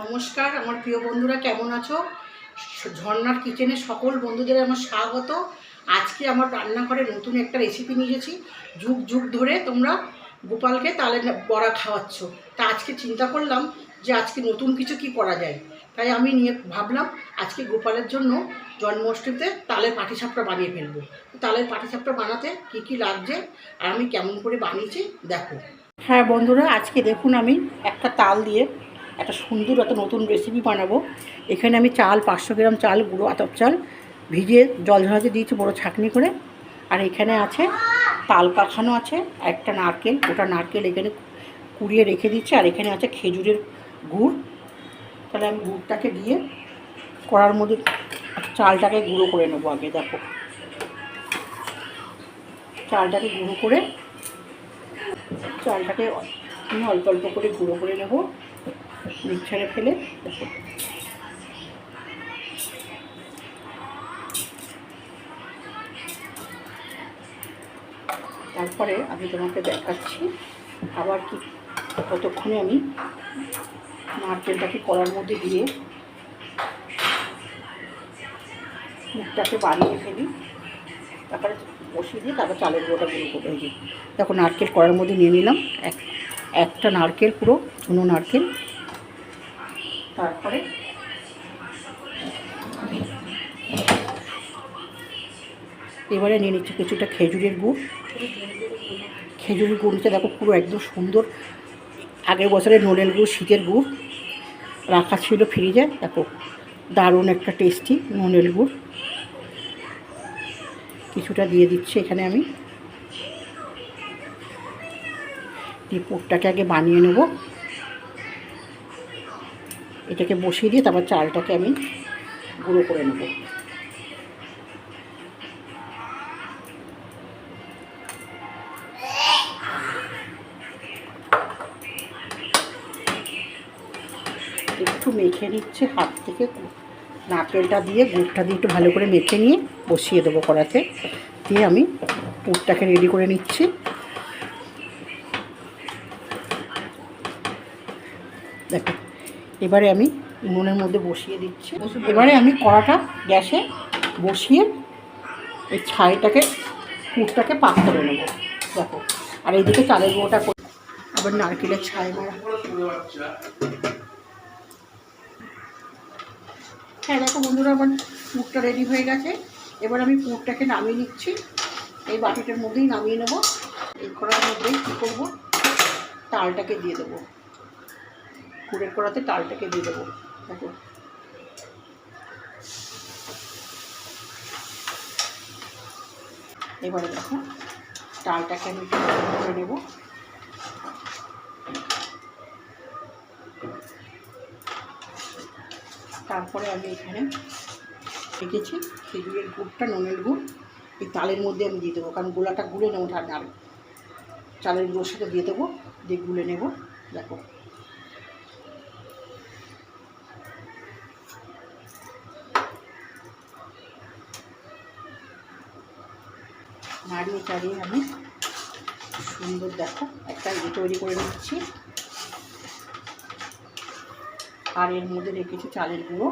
নমস্কার, আমার প্রিয় বন্ধুরা, কেমন আছো? ঝর্নার কিচেনে সকল বন্ধুদের আমার স্বাগত। আজকে আমার রান্নাঘরে নতুন একটা রেসিপি নিয়ে যুগ যুগ ধরে তোমরা গোপালকে তালে বড়া খাওয়াচ্ছ। তা আজকে চিন্তা করলাম যে আজকে নতুন কিছু কি করা যায়? তাই আমি নিয়ে ভাবলাম আজকে গোপালের জন্য জন্মাষ্টমীতে তালের পাটিসাপটা বানিয়ে ফেলব। তালের পাটিসাপটা বানাতে কি কি লাগছে আর আমি কেমন করে বানিয়েছি, দেখো। হ্যাঁ বন্ধুরা, আজকে দেখুন আমি একটা তাল দিয়ে একটা সুন্দর একটা নতুন রেসিপি বানাবো। এখানে আমি চাল, পাঁচশো গ্রাম চাল, গুঁড়ো আতপ চাল ভিজিয়ে জল ঝরাতে দিয়েছি বড়ো ছাঁকনি করে। আর এখানে আছে তাল কাখানো আছে, একটা নারকেল ওটা নারকেল এখানে কুড়িয়ে রেখে দিচ্ছি। আর এখানে আছে খেজুরের গুড়। তাহলে আমি গুড়টাকে দিয়ে কড়ার মধ্যে চালটাকে গুঁড়ো করে নেব আগে, দেখো। চালটাকে গুঁড়ো করে, চালটাকে আমি অল্প অল্প করে গুঁড়ো করে নেব। মিক্সারে ফেলে তারপরে আমি তোমাকে দেখাচ্ছি আবার কি ততক্ষণে আমি নারকেলটাকে কলার মধ্যে দিয়ে মুখটাকে বাড়িয়ে ফেলি। তারপরে বসিয়ে দিয়ে তারপর চালের গুঁড়োটা গুঁড়ো করে দিই। দেখো নারকেল কড়ার মধ্যে নিয়ে নিলাম। এক একটা নারকেল পুরো চুনো নারকেল। তারপরে এবারে নিয়ে নিচ্ছি কিছুটা খেজুরের গুড়। খেজুরের গুড়টা দেখো পুরো একদম সুন্দর। আগের বছরের নোলের গুড়, শীতের গুড় রাখা ছিল ফ্রিজে দেখো, দারুণ একটা টেস্টি নোনেল গুড়। কিছুটা দিয়ে দিচ্ছি এখানে আমি। দিয়ে পুরটাকে আগে বানিয়ে নেব। এটাকে বসিয়ে দিয়ে তারপর চালটাকে আমি গুঁড়ো করে নেব। একটু মেখে নিচ্ছে হাত থেকে, নারকেলটা দিয়ে গুড়টা দিয়ে একটু ভালো করে মেখে নিয়ে বসিয়ে দেবো কড়াতে। দিয়ে আমি পুরটাকে রেডি করে নিচ্ছি। দেখো এবারে আমি উনুনের মধ্যে বসিয়ে দিচ্ছি। এবারে আমি কড়াটা গ্যাসে বসিয়ে এই ছাইটাকে, পুরটাকে পাক করে নেব। দেখো, আর এইদিকে চালের গুঁড়োটা আবার নারকেলের ছাই মারা। হ্যাঁ দেখো বন্ধুরা, আমার পুরটা রেডি হয়ে গেছে। এবার আমি পুরটাকে নামিয়ে নিচ্ছি। এই বাটিটার মধ্যেই নামিয়ে নেব। এই কড়ার মধ্যেই কী করব? তালটাকে দিয়ে দেবো। পুরের কড়াতে তালটাকে দিয়ে দেবো। দেখো। এবারে দেখো, তালটাকে আমি করে নেব। তারপরে আমি এখানে রেখেছি খেজুরের গুড়টা, ননের গুড়। এই তালের মধ্যে আমি দিয়ে দেবো, কারণ গোলাটা গুলে নেব ঠান্ডা। চালের গুঁড়োর সাথে দিয়ে দেবো, দিয়ে গুলে নেব। দেখো। নাড়িয়ে চাড়িয়ে আমি সুন্দর দেখো, একটা ইয়ে তৈরি করে নিচ্ছি। আর এর মধ্যে রেখেছি চালের গুঁড়ো।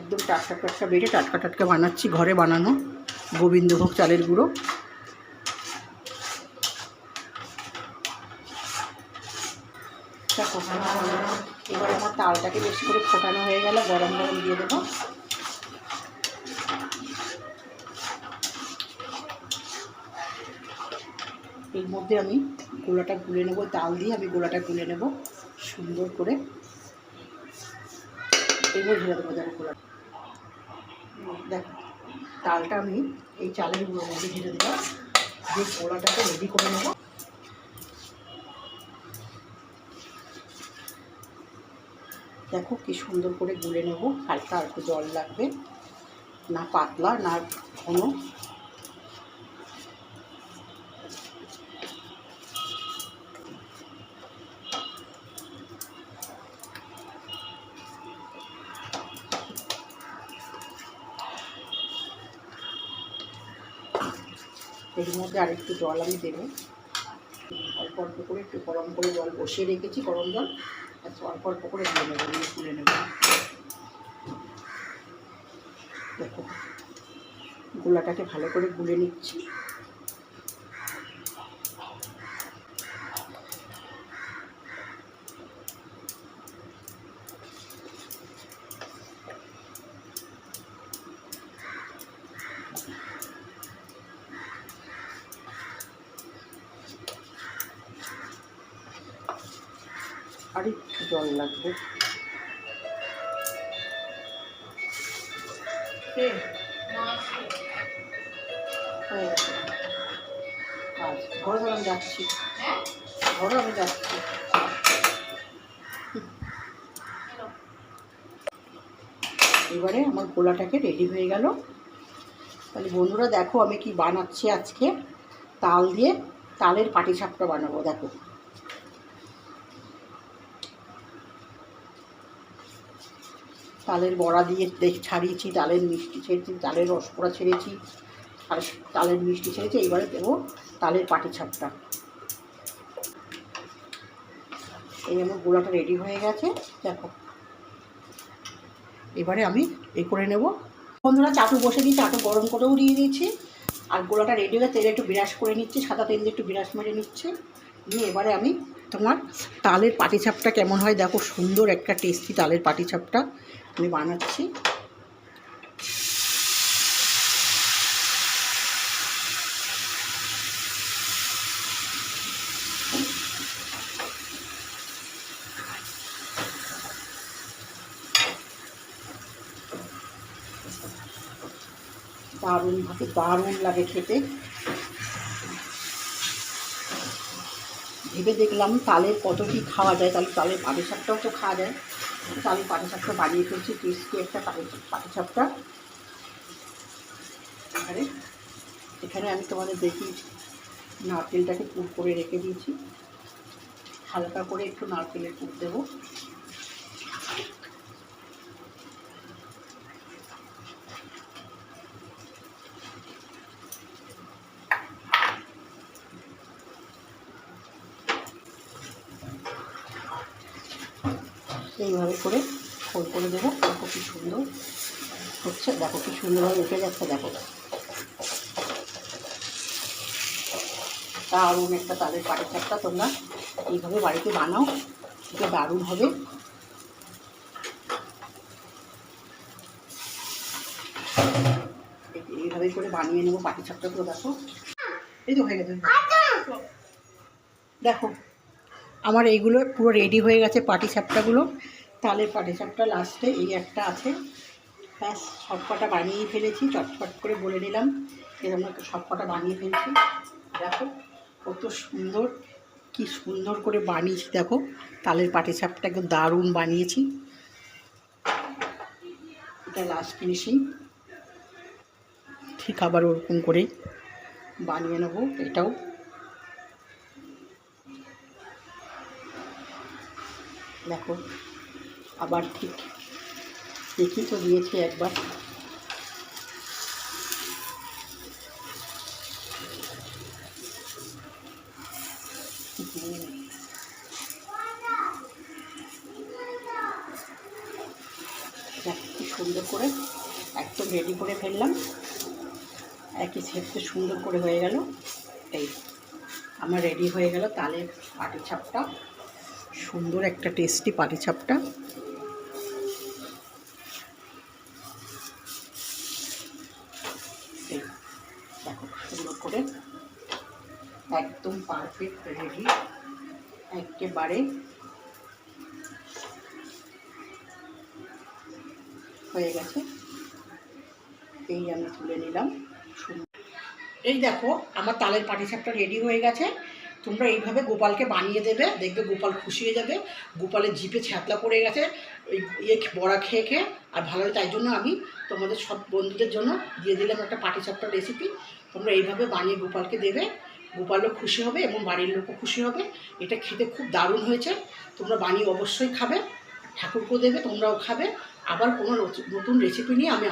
একদম টাটকা টাটকা বেটে টাটকা টাটকা বানাচ্ছি, ঘরে বানানো গোবিন্দভোগ চালের গুঁড়ো। এবার আমার তালটাকে বেশি করে ফোটানো হয়ে গেল, গরম গরম দিয়ে দেবো। এর মধ্যে আমি গোলাটা গুলে নেব, তাল দিয়ে আমি গোলাটা গুলে নেব সুন্দর করে। এবার ঘিরে দেবো দেখো গোলা দেখ, তালটা আমি এই চালের গুঁড়োর মধ্যে ঘিরে দিলাম দিয়ে গোলাটাকে রেডি করে নেব। দেখো কি সুন্দর করে গুলে নেব, হালকা একটু জল লাগবে। না পাতলা, না ঘন। এর মধ্যে আরেকটু জল আমি দেবো। অল্প অল্প করে একটু গরম করে জল বসিয়ে রেখেছি, গরম জল। অল্প অল্প করে দিয়ে নেব, দিয়ে তুলে নেব। দেখো, গোলাটাকে ভালো করে গুলে নিচ্ছি আর একটু জল লাগবে? হয়ে ঘরে আমি যাচ্ছি। ঘরে আমি যাচ্ছি। এবারে আমার গোলাটাকে রেডি হয়ে গেল। তাহলে বন্ধুরা দেখো আমি কি বানাচ্ছি আজকে। তাল দিয়ে তালের পাটিসাপটা বানাবো দেখো। তালের বড়া দিয়ে ছাড়িয়েছি তালের মিষ্টি ছেড়েছি তালের রসকোড়া ছেড়েছি, আর তালের মিষ্টি ছেড়েছি, এইবারে দেবো তালের পাটি ছাপটা। এই আমার গোলাটা রেডি হয়ে গেছে, দেখো। এবারে আমি এ করে নেব। বন্ধুরা, চাটু বসে দিয়ে চাটু গরম করেও দিয়ে দিয়েছি। আর গোলাটা রেডি হয়ে তেলে একটু বিরাস করে নিচ্ছি, সাদা তেল দিয়ে একটু বিরাস মেরে নিচ্ছে। নিয়ে এবারে আমি তোমার তালের পাটিসাপটা কেমন হয় দেখো, সুন্দর একটা টেস্টি তালের পাটিসাপটা আমি বানাচ্ছি। দারুণ ভাবে দারুণ লাগে খেতে। ভেবে দেখলাম তালের কত কী খাওয়া যায়, তাহলে তালের পাটিসাপটাও তো খাওয়া যায়। তালের পাটিসাপটা বানিয়ে ফেলছি টেস্টি একটা তালের শাকটা। এখানে এখানে আমি তোমাদের দেখি, নারকেলটাকে পুর করে রেখে দিয়েছি। হালকা করে একটু নারকেলের পুর দেবো। এইভাবে করে ফোল করে দেবো। দেখো কি সুন্দর হচ্ছে। দেখো কি সুন্দরভাবে উঠে যাচ্ছে, দেখো। দারুণ একটা তাদের পাটি চাপটা তোমরা এইভাবে বাড়িতে বানাও। এটা দারুণ হবে। এই- এইভাবে করে বানিয়ে নেব পাটি চাপটাগুলো দেখো। এই তো হয়ে গেছে। দেখো। আমার এইগুলো পুরো রেডি হয়ে গেছে পাটি সাপটাগুলো তালের পাটি সাপটা লাস্টে এই একটা আছে। ব্যাস সব কটা বানিয়ে ফেলেছি, চটপট করে বলে নিলাম এরকম সব কটা বানিয়ে ফেলছি। দেখো কত সুন্দর, কি সুন্দর করে বানিয়েছি, দেখো তালের পাটি সাপটা একদম দারুণ বানিয়েছি। এটা লাস্ট ফিনিশিং ঠিক আবার ওরকম করেই বানিয়ে নেব, এটাও। দেখো, আবার ঠিক দেখি তো দিয়েছি একবার। সুন্দর করে একদম রেডি করে ফেললাম। একই সেপতে সুন্দর করে হয়ে গেল। এই, আমার রেডি হয়ে গেল তালের পাটি ছাপটা। সুন্দর একটা টেস্টি পাটিসাপটা দেখো, সুন্দর করে একদম পারফেক্ট রেডি একেবারে হয়ে গেছে। এই আমি তুলে নিলাম। এই দেখো, আমার তালের পাটিসাপটা রেডি হয়ে গেছে। তোমরা এইভাবে গোপালকে বানিয়ে দেবে, দেখবে গোপাল খুশি হয়ে যাবে। গোপালের জিপে ছ্যাতলা পড়ে গেছে, ওই ইয়ে বড়া খেয়ে খেয়ে। আর ভালো তাই জন্য আমি তোমাদের সব বন্ধুদের জন্য দিয়ে দিলাম একটা পাটি পাটিসাপটার রেসিপি তোমরা এইভাবে বানিয়ে গোপালকে দেবে। গোপালও খুশি হবে এবং বাড়ির লোকও খুশি হবে। এটা খেতে খুব দারুণ হয়েছে। তোমরা বানিয়ে অবশ্যই খাবে। ঠাকুরকেও দেবে, তোমরাও খাবে। আবার কোনো নতুন রেসিপি নিয়ে আমি